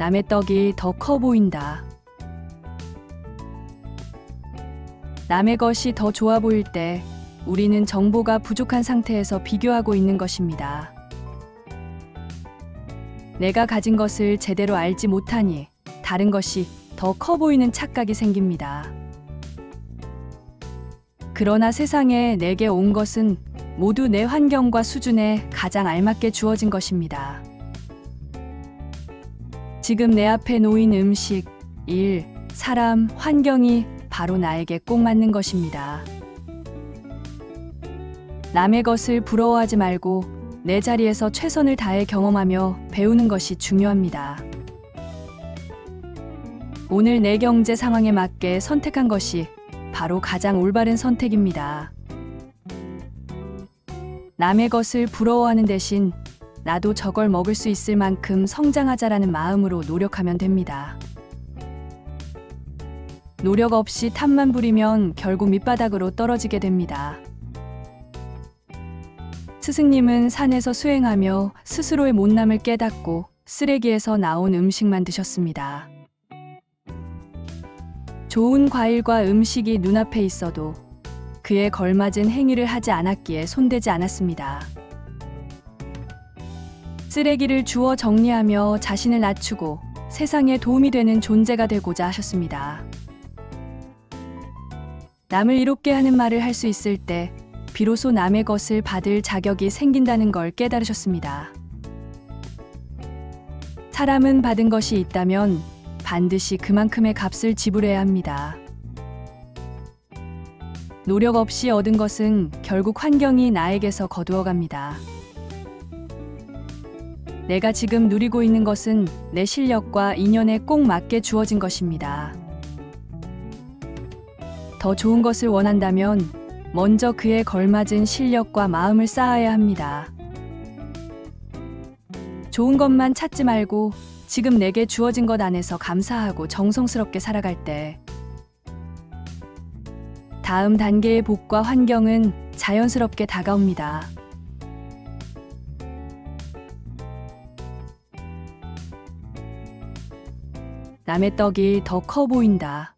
남의 떡이 더 커 보인다. 남의 것이 더 좋아 보일 때 우리는 정보가 부족한 상태에서 비교하고 있는 것입니다. 내가 가진 것을 제대로 알지 못하니 다른 것이 더 커 보이는 착각이 생깁니다. 그러나 세상에 내게 온 것은 모두 내 환경과 수준에 가장 알맞게 주어진 것입니다. 지금 내 앞에 놓인 음식, 일, 사람, 환경이 바로 나에게 꼭 맞는 것입니다. 남의 것을 부러워하지 말고 내 자리에서 최선을 다해 경험하며 배우는 것이 중요합니다. 오늘 내 경제 상황에 맞게 선택한 것이 바로 가장 올바른 선택입니다. 남의 것을 부러워하는 대신 나도 저걸 먹을 수 있을 만큼 성장하자라는 마음으로 노력하면 됩니다. 노력 없이 탐만 부리면 결국 밑바닥으로 떨어지게 됩니다. 스승님은 산에서 수행하며 스스로의 못남을 깨닫고 쓰레기에서 나온 음식만 드셨습니다. 좋은 과일과 음식이 눈앞에 있어도 그에 걸맞은 행위를 하지 않았기에 손대지 않았습니다. 쓰레기를 주워 정리하며 자신을 낮추고 세상에 도움이 되는 존재가 되고자 하셨습니다. 남을 이롭게 하는 말을 할 수 있을 때 비로소 남의 것을 받을 자격이 생긴다는 걸 깨달으셨습니다. 사람은 받은 것이 있다면 반드시 그만큼의 값을 지불해야 합니다. 노력 없이 얻은 것은 결국 환경이 나에게서 거두어 갑니다. 내가 지금 누리고 있는 것은 내 실력과 인연에 꼭 맞게 주어진 것입니다. 더 좋은 것을 원한다면 먼저 그에 걸맞은 실력과 마음을 쌓아야 합니다. 좋은 것만 찾지 말고 지금 내게 주어진 것 안에서 감사하고 정성스럽게 살아갈 때 다음 단계의 복과 환경은 자연스럽게 다가옵니다. 남의 떡이 더 커 보인다.